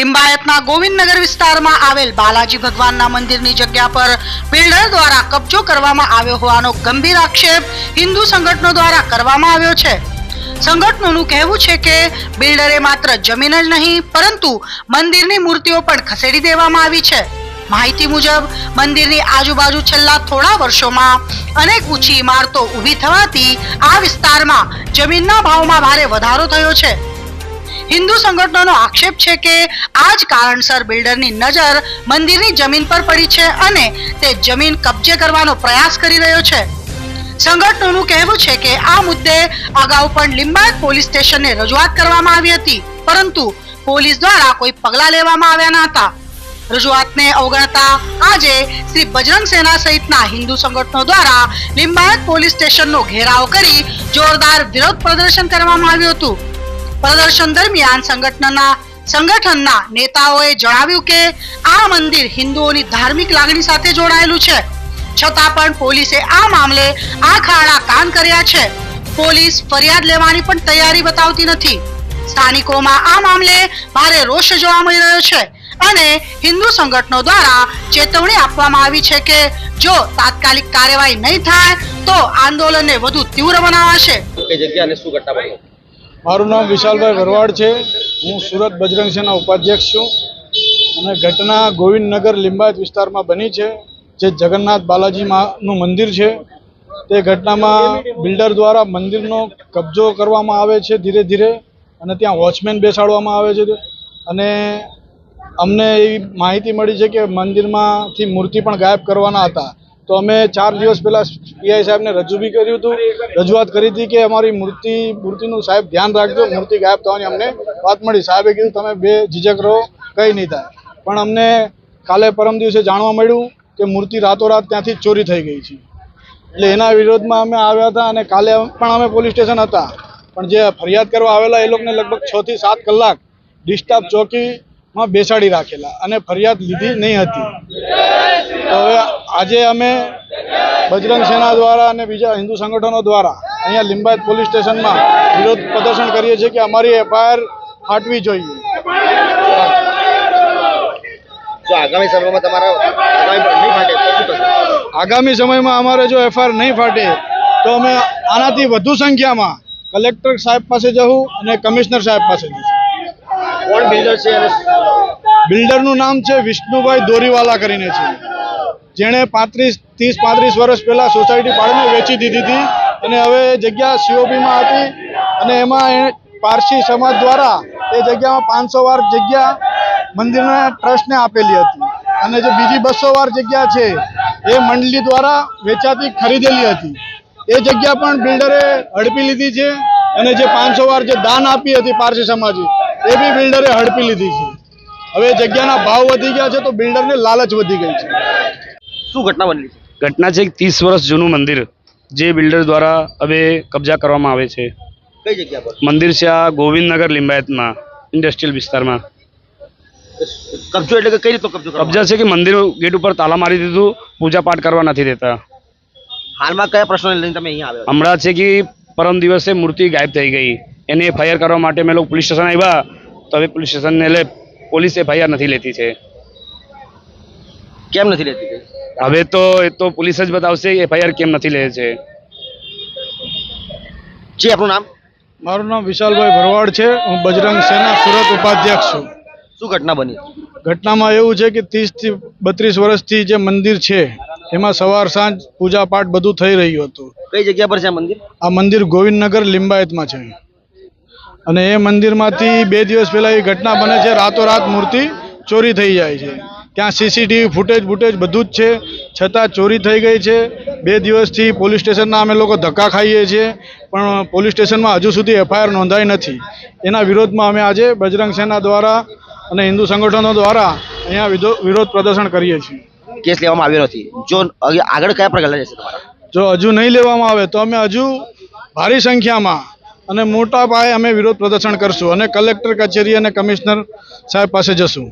લિંબાયતના ગોવિંદનગર વિસ્તારમાં આવેલ બાલાજી ભગવાનના મંદિરની જગ્યા પર બિલ્ડર દ્વારા કબજો કરવામાં આવ્યો હોવાનો ગંભીર આક્ષેપ હિન્દુ સંગઠનો દ્વારા કરવામાં આવ્યો છે. સંગઠનોનું કહેવું છે કે બિલ્ડરે માત્ર જમીન જ નહીં, પરંતુ મંદિરની મૂર્તિઓ પણ ખસેડી દેવામાં આવી છે. માહિતી મુજબ, મંદિરની આજુબાજુ છેલ્લા થોડા વર્ષોમાં અનેક ઊંચી ઇમારતો ઊભી થવાથી આ વિસ્તારમાં જમીનના ભાવમાં ભારે વધારો થયો છે. હિન્દુ સંગઠનોનો આક્ષેપ છે કે આ જ કારણસર બિલ્ડરની નજર મંદિરની જમીન પર પડી છે અને તે જમીન કબજે કરવાનો પ્રયાસ કરી રહ્યો છે. સંગઠનોનું કહેવું છે કે આ મુદ્દે અગાઉ પણ લિંબાયત પોલીસ સ્ટેશનને રજૂઆત કરવામાં આવી હતી, પરંતુ પોલીસ દ્વારા કોઈ પગલાં લેવામાં આવ્યા ન હતા. રજૂઆતને અવગણતા આજે શ્રી બજરંગ સેના સહિતના હિન્દુ સંગઠનો દ્વારા લિંબાયત પોલીસ સ્ટેશનનો ઘેરાવ કરી જોરદાર વિરોધ પ્રદર્શન કરવામાં આવ્યું હતું. પ્રદર્શન દરમિયાન સંગઠનના સંગઠનના નેતાઓએ જણાવ્યું કે આ મંદિર હિન્દુઓની ધાર્મિક લાગણી સાથે જોડાયેલું છે. છતાં પણ પોલીસે આ મામલે આંખ આડા કાન કર્યા છે. પોલીસ ફરિયાદ લેવાની પણ તૈયારી બતાવતી નથી. સ્થાનિકોમાં આ મામલે ભારે રોષ જોવા મળી રહ્યો છે અને હિન્દુ સંગઠનો દ્વારા ચેતવણી આપવામાં આવી છે કે જો તાત્કાલિક કાર્યવાહી નહીં થાય તો આંદોલનને વધુ તીવ્ર બનાવાશે. કઈ જગ્યા અને શું ઘટના મારું નામ વિશાલભાઈ ભરવાડ છે. હું સુરત બજરંગ સેના ઉપાધ્યક્ષ છું અને ઘટના ગોવિંદનગર લિંબાયત વિસ્તારમાં બની છે, જે જગન્નાથ બાલાજી માનું મંદિર છે. તે ઘટનામાં બિલ્ડર દ્વારા મંદિરનો કબજો કરવામાં આવે છે ધીરે ધીરે અને ત્યાં વોચમેન બેસાડવામાં આવે છે. અને અમને એવી માહિતી મળી છે કે મંદિરમાંથી મૂર્તિ પણ ગાયબ કરવાના હતા. તો અમે ચાર દિવસ પહેલા પીઆઈ સાહેબને રજૂ બી કર્યું હતું. રજૂઆત કરી હતી કે અમારી મૂર્તિ, મૂર્તિનું સાહેબ ધ્યાન રાખજો, મૂર્તિ ગાયબ થવાની અમને વાત મળી. સાહેબે કીધું, તમે બે ઝીઝક રહો, કંઈ નહીં થાય. પણ અમને કાલે પરમ દિવસે જાણવા મળ્યું કે મૂર્તિ રાતોરાત ત્યાંથી ચોરી થઈ ગઈ છે. એટલે એના વિરોધમાં અમે આવ્યા હતા અને કાલે પણ અમે પોલીસ સ્ટેશન હતા. પણ જે ફરિયાદ કરવા આવેલા એ લોકોને લગભગ છ થી સાત કલાક ડિસ્ટર્બ ચોકીમાં બેસાડી રાખેલા અને ફરિયાદ લીધી નહીં હતી. હવે આજે અમે બજરંગ સેના દ્વારા અને બીજા હિન્દુ સંગઠનો દ્વારા અહીંયા લિંબાયત પોલીસ સ્ટેશનમાં વિરોધ પ્રદર્શન કરીએ છીએ કે અમારી એફઆઈઆર ફાટવી જોઈએ. આગામી સમયમાં તમારા આગામી અમારે જો એફઆઈઆર નહીં ફાટે તો અમે આનાથી વધુ સંખ્યામાં કલેક્ટર સાહેબ પાસે જવું અને કમિશનર સાહેબ પાસે જવું કોણ બિલ્ડર છે બિલ્ડરનું નામ છે વિષ્ણુભાઈ દોરીવાલા કરીને છે. જેણે પાંત્રીસ ત્રીસ પાંત્રીસ વર્ષ પહેલાં સોસાયટી પાડીને વેચી દીધી હતી. અને હવે જગ્યા સીઓપીમાં હતી. અને એમાં એ પારસી સમાજ દ્વારા એ જગ્યામાં પાંચસો વાર જગ્યા મંદિરના ટ્રસ્ટને આપેલી હતી. અને જે બીજી બસો વાર જગ્યા છે, એ મંડળી દ્વારા વેચાતી, ખરીદેલી હતી. એ જગ્યા પણ બિલ્ડરે હડપી લીધી છે. અને જે પાંચસો વાર જે દાન આપી હતી પારસી સમાજે, એ બી બિલ્ડરે હડપી લીધી છે. હવે જગ્યાના ભાવ વધી ગયા છે તો બિલ્ડરને લાલચ વધી ગઈ છે. શું ઘટના બનેલી છે? ઘટના છે ત્રીસ વર્ષ જૂનું મંદિર જે બિલ્ડર દ્વારા હવે કબજા કરવામાં આવે છે. કઈ જગ્યા પર? મંદિર છે આ ગોવિંદનગર લિંબાયતમાં ઇન્ડસ્ટ્રીયલ વિસ્તારમાં. કબજો એટલે કે કઈ રીતનો કબજો કબજા છે કે મંદિર ગેટ ઉપર તાલા મારી દીધું પૂજા પાઠ કરવા નથી દેતા. હાલમાં કયા પ્રશ્નો લઈને તમે અહીંયા આવ્યા હમણાં છે કે પરમ દિવસે મૂર્તિ ગાયબ થઈ ગઈ. એને એફઆઈઆર કરવા માટે અમે લોકો પોલીસ સ્ટેશન આવ્યા તો હવે પોલીસ સ્ટેશનને એટલે પોલીસ એફઆઈઆર નથી લેતી છે. કેમ નથી કઈ? હવે તો એ તો પોલીસ જ બતાવશે એફઆઈઆર કેમ નથી લે છે? જી આપનું નામ? મારું નામ વિશાલભાઈ ભરવાડ છે. હું બજરંગ સેના સુરત ઉપાધ્યક્ષ છું. શું ઘટના બની? ઘટનામાં એવું છે કે ત્રીસથી બત્રીસ વર્ષથી જે મંદિર છે એમાં સવાર સાંજ પૂજા પાઠ બધું થઈ રહ્યું હતું. કઈ જગ્યા પર છે આ મંદિર? આ મંદિર ગોવિંદનગર લિંબાયતમાં છે. અને એ મંદિરમાંથી બે દિવસ પહેલાં એ ઘટના બને છે રાતોરાત મૂર્તિ ચોરી થઈ જાય છે. ત્યાં સીસીટીવી ફૂટેજ ફૂટેજ બધું જ છે. છતાં ચોરી થઈ ગઈ છે. બે દિવસથી પોલીસ સ્ટેશનના અમે લોકો ધક્કા ખાઈએ છીએ પણ પોલીસ સ્ટેશનમાં હજુ સુધી એફઆઈઆર નોંધાઈ નથી. એના વિરોધમાં અમે આજે બજરંગ સેના દ્વારા અને હિન્દુ સંગઠનો દ્વારા અહીંયા વિરોધ પ્રદર્શન કરીએ છીએ. કેસ લેવામાં આવ્યો નથી. જો આગળ કયા પ્રકાર જશે જો હજુ નહીં લેવામાં આવે તો અમે હજુ ભારી સંખ્યામાં અને મોટા પાયે અમે વિરોધ પ્રદર્શન કરશું અને કલેક્ટર કચેરી અને કમિશનર સાહેબ પાસે જશું.